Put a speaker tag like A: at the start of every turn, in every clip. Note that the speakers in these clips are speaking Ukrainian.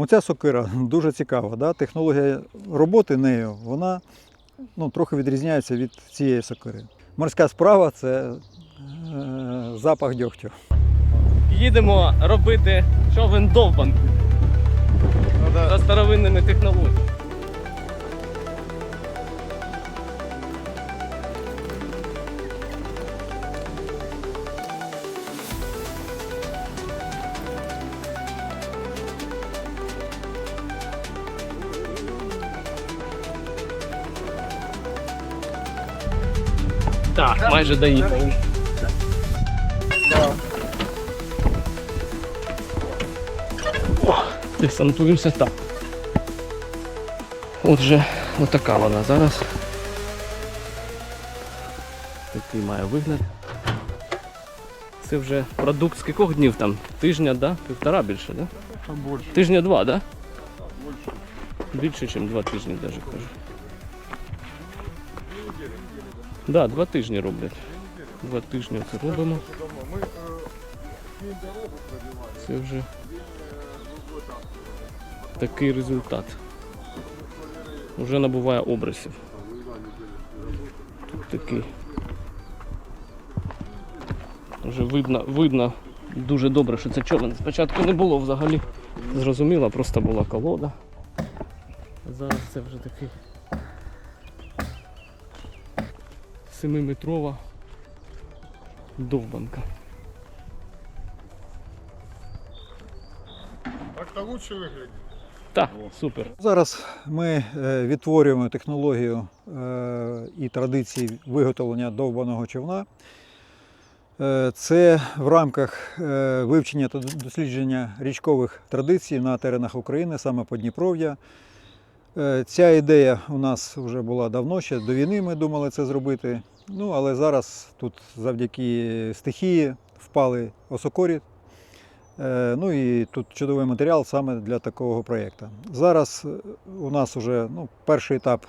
A: Оця сокира дуже цікава. Да? Технологія роботи нею вона ну, трохи відрізняється від цієї сокири. Морська справа це е, запах дьогтю.
B: Їдемо робити човен довбан за старовинними технологіями. Так, майже доїхали. Десантуємося так. Отже, отака вона зараз. Такий має вигляд. Це вже продукт з кількох днів там? Тижня, да? Півтора більше, да?
C: Там больше.
B: Тижня два, да? Більше, ніж два тижні навіть кажу. Да, два тижні роблять. Два тижні це робимо. Це вже такий результат. Вже набуває образів. Тут такий. Вже видно, видно дуже добре, що це човен. Спочатку не було взагалі. Зрозуміло, просто була колода. Зараз це вже такий семиметрова довбанка.
C: Так-то лучше выглядит.
B: Так, супер.
A: Зараз ми е, відтворюємо технологію е, і традиції виготовлення довбаного човна. Е, Це в рамках вивчення та дослідження річкових традицій на теренах України, саме Подніпров'я. Е, Ця ідея у нас вже була давно, ще до війни ми думали це зробити. Ну, але зараз тут завдяки стихії впали осокорі. Е, Ну і тут чудовий матеріал саме для такого проєкту. Зараз е, у нас вже ну, перший етап,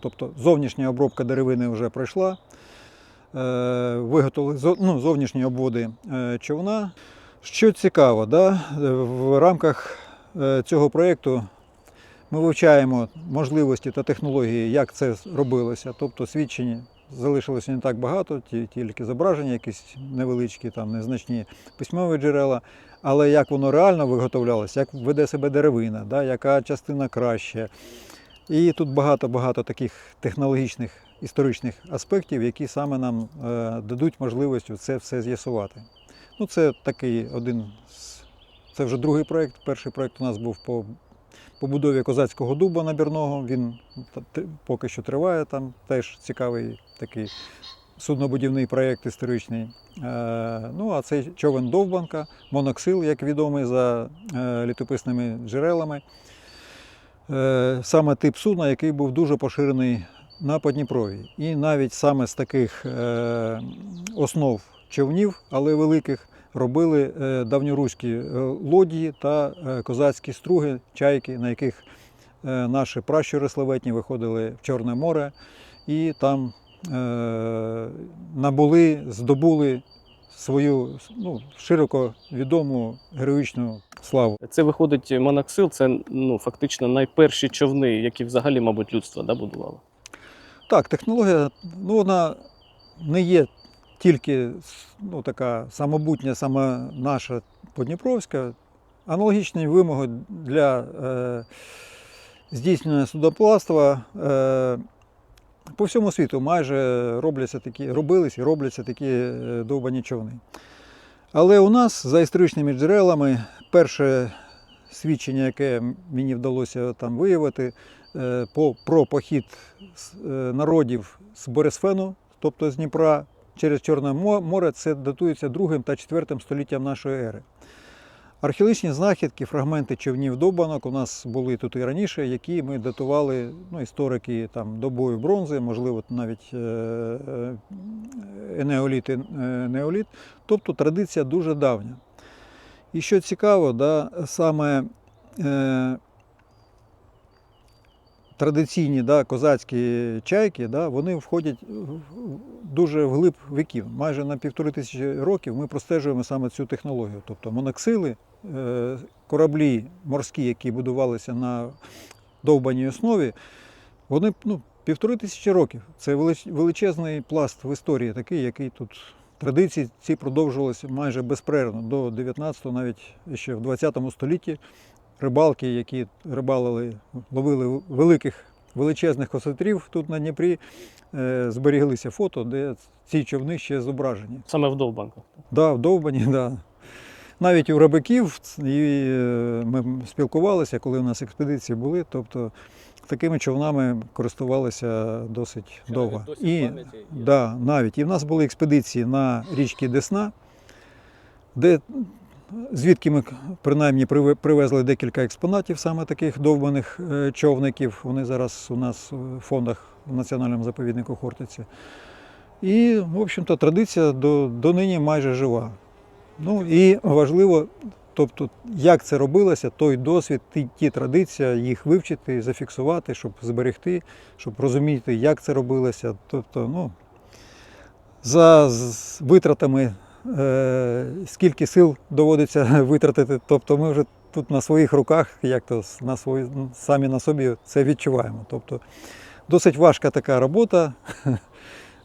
A: тобто зовнішня обробка деревини вже пройшла. Виготовили ну, зовнішні обводи човна. Що цікаво, да? в рамках цього проєкту ми вивчаємо можливості та технології, як це робилося. Тобто свідчень залишилося не так багато, тільки зображення, якісь невеличкі, там, незначні письмові джерела. Але як воно реально виготовлялося, як веде себе деревина, да, яка частина краще. І тут багато-багато таких технологічних історичних аспектів, які саме нам е, дадуть можливість це все з'ясувати. Ну, це такий один з це вже другий проєкт. Перший проєкт у нас був по побудові козацького дуба набірного. Він поки що триває там, теж цікавий такий суднобудівний проєкт історичний. Е, ну, а цей човен Довбанка, моноксил, як відомий за е, літописними джерелами. Е, саме тип судна, який був дуже поширений на Подніпрові. І навіть саме з таких основ човнів, але великих, робили е, давньоруські е, лодії та е, козацькі струги, чайки, на яких наші пращури славетні виходили в Чорне море і там набули, здобули свою ну, широко відому героїчну славу.
B: Це виходить моноксил, це ну, фактично найперші човни, які взагалі, мабуть, людство да, будувало.
A: Так, технологія, ну вона не є тільки ну, така самобутня, саме наша Подніпровська. Аналогічні вимоги для е, здійснення судоплавства е, по всьому світу майже робляться такі, робились і робляться такі е, довбані човни. Але у нас за історичними джерелами перше свідчення, яке мені вдалося там виявити, е, по, про похід е, народів з Борисфену, тобто з Дніпра, через Чорне море, це датується 2 та 4 століттям нашої ери. Археологічні знахідки, фрагменти човнів добанок у нас були тут і раніше, які ми датували ну, історики там, добою бронзи, можливо, навіть е, е, енеоліт, і, е, неоліт. Тобто традиція дуже давня. І що цікаво, да, саме е, традиційні да, козацькі чайки, да, вони входять дуже вглиб віків. Майже на півтори тисячі років ми простежуємо саме цю технологію. Тобто моноксили, е, кораблі морські, які будувалися на довбаній основі, вони ну, півтори тисячі років. Це величезний пласт в історії, такий, який тут традиції ці продовжувалися майже безперервно до 19-го, навіть ще в 20 столітті. Рибалки, які рибалили, ловили великих величезних осетрів тут на Дніпрі, е, зберіглися фото, де ці човни ще зображені.
B: Саме в довбанках.
A: Да, вдовбані, да. Навіть у рибаків і е, ми спілкувалися, коли у нас експедиції були. Тобто такими човнами користувалися досить довго.
B: досі
A: І, да, навіть. І в нас були експедиції на річці Десна, де звідки ми принаймні привезли декілька експонатів, саме таких довбаних е, човників. Вони зараз у нас в фондах в Національному заповіднику Хортиці. І, в общем-то, традиція до, донині майже жива. Ну і важливо, тобто, як це робилося, той досвід, ті, ті традиції, їх вивчити, зафіксувати, щоб зберегти, щоб розуміти, як це робилося. Тобто, ну, за витратами, скільки сил доводиться витратити. Тобто ми вже тут на своїх руках, як то на свої, самі на собі це відчуваємо. Тобто, досить важка така робота.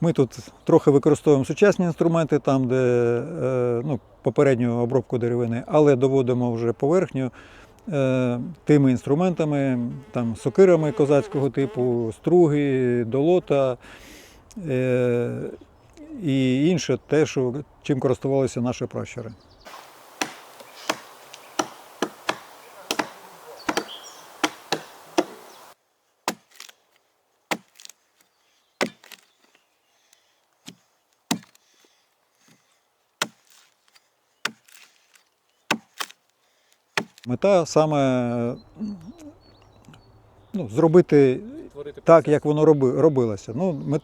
A: Ми тут трохи використовуємо сучасні інструменти, там, де е, ну, попередню обробку деревини, але доводимо вже поверхню е, тими інструментами, там, сокирами козацького типу, струги, долота е, і інше те, що, чим користувалися наші пращури. Мета саме ну, зробити так, як воно роби, робилося. Ну, мет,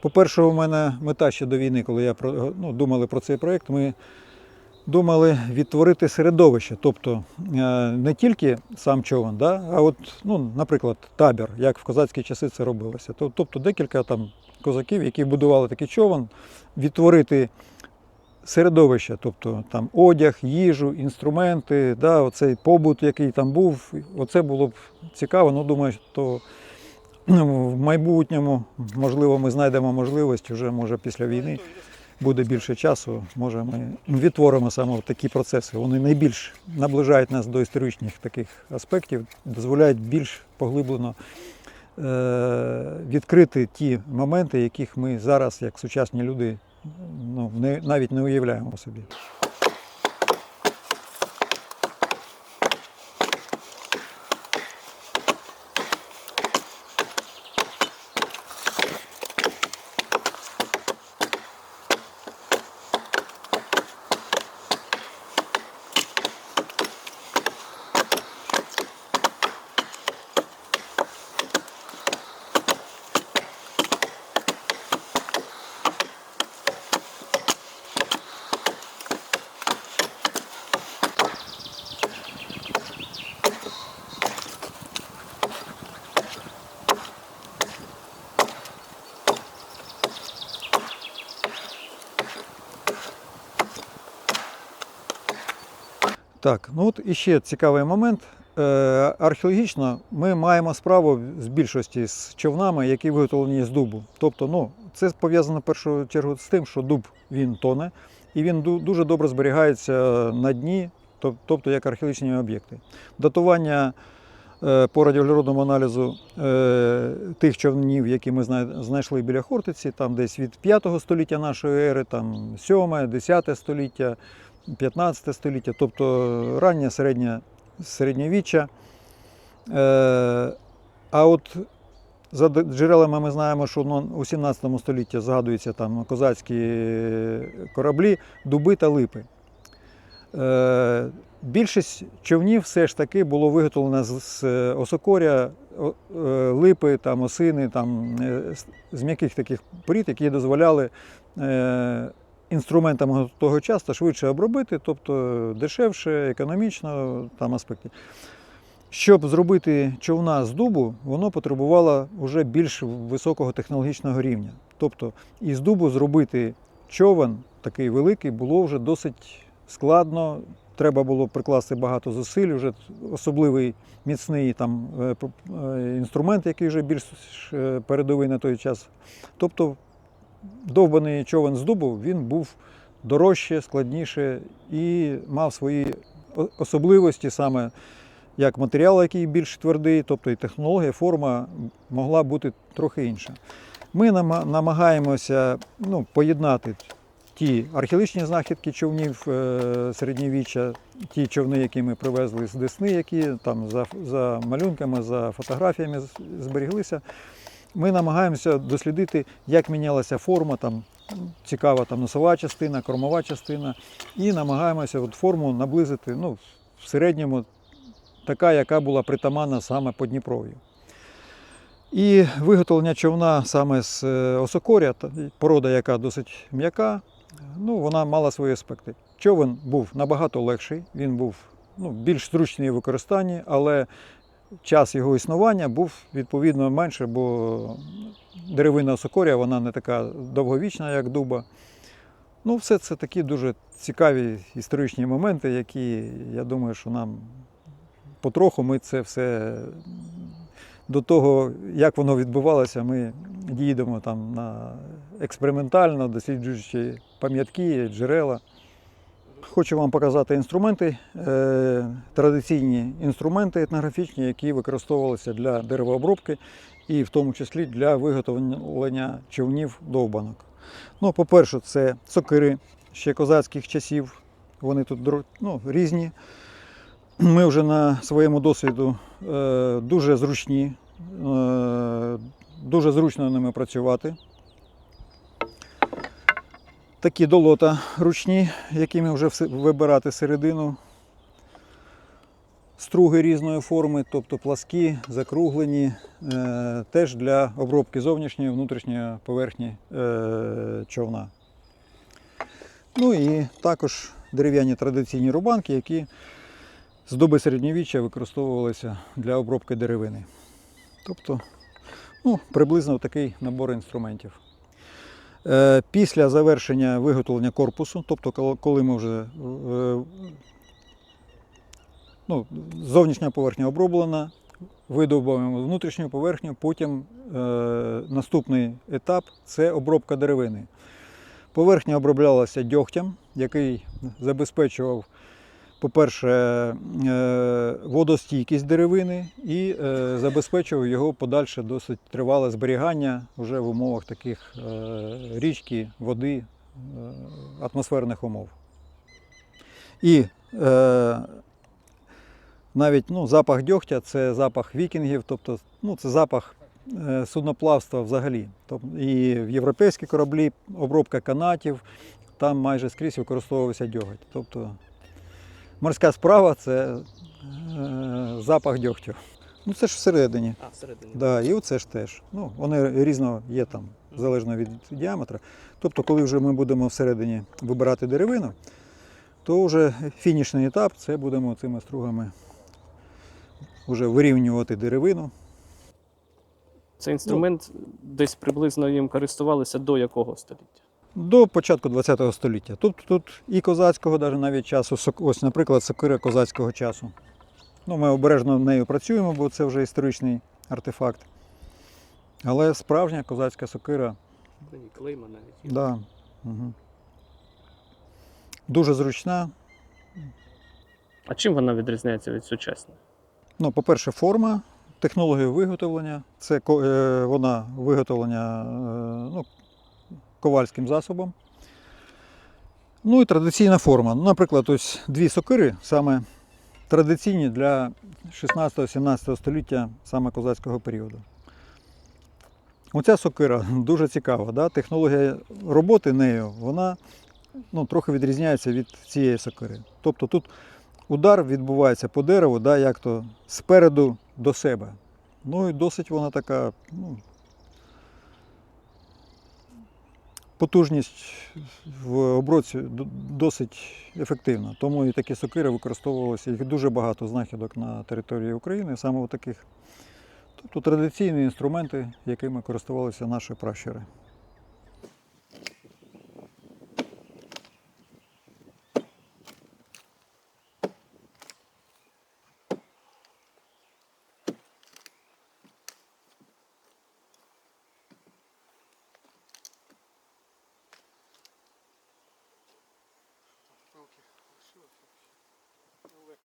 A: по-перше, у мене мета ще до війни, коли я ну, думали про цей проєкт, ми думали відтворити середовище. Тобто е, не тільки сам човен, да, а от, ну, наприклад, табір, як в козацькі часи це робилося. Тобто декілька там козаків, які будували такий човен, відтворити середовище, тобто там одяг, їжу, інструменти, да, оцей побут, який там був, оце було б цікаво. Ну, думаю, що в майбутньому, можливо, ми знайдемо можливість, вже може після війни буде більше часу. Може, ми відтворимо саме такі процеси. Вони найбільш наближають нас до історичних таких аспектів, дозволяють більш поглиблено е, відкрити ті моменти, яких ми зараз, як сучасні люди, ну, не, навіть не уявляємо собі. Так, ну от іще цікавий момент. Е, Археологічно ми маємо справу з більшості з човнами, які виготовлені з дубу. Тобто, ну, це пов'язано в першу чергу з тим, що дуб він тоне, і він дуже добре зберігається на дні, тобто як археологічні об'єкти. Датування е, по радіоглеродному аналізу е, тих човнів, які ми знайшли біля Хортиці, там десь від 5 століття нашої ери, там 7, 10 століття, 15 століття, тобто раннє середнє, середньовіччя. Е, а от за джерелами ми знаємо, що ну, у 17 столітті згадуються там козацькі кораблі, дуби та липи. Е, більшість човнів все ж таки було виготовлено з, осокоря, е, липи, там, осини, там, з- м'яких таких порід, які дозволяли інструментами того часу швидше обробити, тобто дешевше, економічно там аспекти. Щоб зробити човна з дубу, воно потребувало вже більш високого технологічного рівня. Тобто із дубу зробити човен такий великий було вже досить складно. Треба було прикласти багато зусиль, вже особливий міцний там е, е, інструмент, який вже більш е, передовий на той час. Тобто довбаний човен з дубу він був дорожче, складніше і мав свої особливості саме як матеріал, який більш твердий, тобто і технологія, форма могла бути трохи інша. Ми намагаємося ну, поєднати ті археологічні знахідки човнів е, середньовіччя, ті човни, які ми привезли з Десни, які там за, за малюнками, за фотографіями зберіглися. Ми намагаємося дослідити, як мінялася форма, там цікава там носова частина, кормова частина, і намагаємося от форму наблизити ну, в середньому така, яка була притаманна саме по Дніпров'ю. І виготовлення човна саме з е, осокоря, порода, яка досить м'яка, ну, вона мала свої аспекти. Човен був набагато легший, він був ну, більш зручний у використанні, але час його існування був відповідно менше, бо деревина осокоря вона не така довговічна, як дуба. Ну, все це такі дуже цікаві історичні моменти, які, я думаю, що нам потроху ми це все до того, як воно відбувалося, ми дійдемо там на експериментально, досліджуючи пам'ятки, джерела. Хочу вам показати інструменти, е, традиційні інструменти етнографічні, які використовувалися для деревообробки і в тому числі для виготовлення човнів довбанок. Ну, по-перше, це сокири ще козацьких часів. Вони тут ну, різні. Ми вже на своєму досвіду е, дуже зручні, е, дуже зручно ними працювати. Такі долота ручні, якими вже вибирати середину. Струги різної форми, тобто пласкі, закруглені, е, теж для обробки зовнішньої внутрішньої поверхні е, човна. Ну і також дерев'яні традиційні рубанки, які з доби середньовіччя використовувалися для обробки деревини. Тобто, ну, приблизно такий набор інструментів. Е, Після завершення виготовлення корпусу, тобто коли- ми вже е, ну, зовнішня поверхня оброблена, видовбуємо внутрішню поверхню, потім е, наступний етап це обробка деревини. Поверхня оброблялася дьогтям, який забезпечував, по-перше, е, водостійкість деревини і е, забезпечував його подальше досить тривале зберігання вже в умовах таких е, річки, води, атмосферних умов. І навіть ну, запах дьогтя це запах вікінгів, тобто ну, це запах судноплавства взагалі. Тобто, і в європейські кораблі обробка канатів, там майже скрізь використовувався дьоготь. Тобто морська справа це е, запах дьогтю. Ну це ж всередині.
B: А, всередині.
A: Да, і оце ж теж. Ну, вони різно є там, залежно від діаметра. Тобто, коли вже ми будемо всередині вибирати деревину, то вже фінішний етап це будемо цими стругами вже вирівнювати деревину.
B: Цей інструмент десь приблизно їм користувалися до якого століття?
A: До початку ХХ століття. Тут, тут і козацького навіть часу, ось, наприклад, сокира козацького часу. Ну, ми обережно нею працюємо, бо це вже історичний артефакт. Але справжня козацька сокира
B: Клейма навіть.
A: Да. Угу. Дуже зручна.
B: А чим вона відрізняється від сучасної?
A: Ну, по-перше, форма, технологія виготовлення. Це е, вона виготовлення е, ну, ковальським засобом. Ну і традиційна форма. Наприклад, ось дві сокири саме традиційні для 16-17 століття саме козацького періоду. Оця сокира дуже цікава. Да? Технологія роботи нею вона ну, трохи відрізняється від цієї сокири. Тобто тут удар відбувається по дереву, да, як то спереду до себе. Ну і досить вона така, ну, потужність в обробці досить ефективна. Тому і такі сокири використовувалися. Їх дуже багато знахідок на території України, саме таких. Тобто традиційні інструменти, якими користувалися наші пращури.